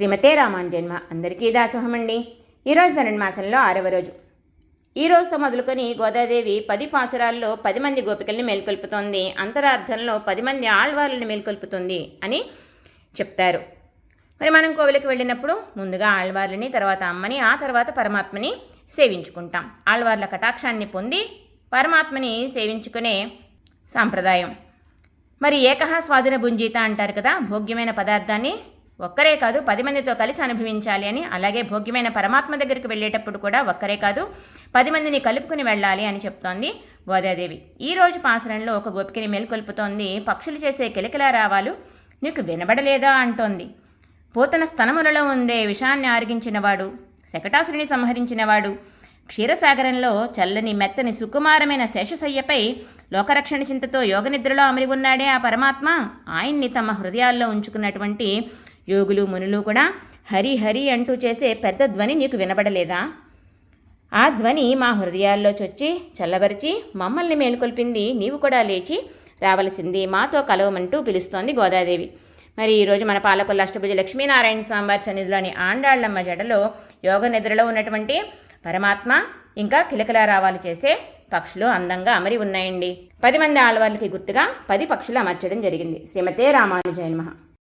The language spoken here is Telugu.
శ్రీమతే రామానుజన్మ అందరికీ దాసోహమండి ఈరోజు ధనుర్మాసంలో ఆరవ రోజు. ఈ రోజుతో మొదలుకొని గోదాదేవి పది పాసురాల్లో పది మంది గోపికల్ని మేల్కొల్పుతోంది. అంతరార్థంలో పది మంది ఆళ్వార్లను మేల్కొల్పుతుంది అని చెప్తారు. మరి మనం కోవిలకి వెళ్ళినప్పుడు ముందుగా ఆళ్వార్లని తర్వాత అమ్మని ఆ తర్వాత పరమాత్మని సేవించుకుంటాం. ఆళ్వార్ల కటాక్షాన్ని పొంది పరమాత్మని సేవించుకునే సాంప్రదాయం. మరి ఏకహ స్వాధీన భుంజీత అంటారు కదా భోగ్యమైన పదార్థాన్ని ఒక్కరే కాదు పది మందితో కలిసి అనుభవించాలి అని అలాగే భోగ్యమైన పరమాత్మ దగ్గరికి వెళ్ళేటప్పుడు కూడా ఒక్కరే కాదు పది మందిని కలుపుకుని వెళ్ళాలి అని చెప్తోంది గోదాదేవి. ఈ రోజు పాసరంలో ఒక గోపికని మేల్కొల్పుతోంది పక్షులు చేసే కిలకిలా రావాలు నీకు వినబడలేదా అంటోంది. పూతన స్తనములలో ఉండే విషాన్ని ఆరిగించినవాడు శకటాసుడిని సంహరించినవాడు క్షీరసాగరంలో చల్లని మెత్తని సుకుమారమైన శేషశయ్యపై లోకరక్షణ చింతతో యోగనిద్రలో అమరి ఉన్నాడే ఆ పరమాత్మ ఆయన్ని తమ హృదయాల్లో ఉంచుకున్నటువంటి యోగులు మునులు కూడా హరి హరి అంటూ చేసే పెద్ద ధ్వని నీకు వినబడలేదా? ఆ ధ్వని మా హృదయాల్లో చొచ్చి చల్లబరిచి మమ్మల్ని మేలుకొల్పింది నీవు కూడా లేచి రావలసింది మాతో కలవమంటూ పిలుస్తోంది గోదాదేవి. మరి ఈరోజు మన పాలకొల్ల అష్టభుజ లక్ష్మీనారాయణ స్వామివారి సన్నిధిలోని ఆండాళ్ళమ్మ జడలో యోగ నిద్రలో ఉన్నటువంటి పరమాత్మ ఇంకా కిలకిలా రావాలు చేసే పక్షులు అందంగా అమరి ఉన్నాయండి. పది మంది ఆడవాళ్ళకి గుర్తుగా పది పక్షులు అమర్చడం జరిగింది. శ్రీమతే రామానుజయ నమః.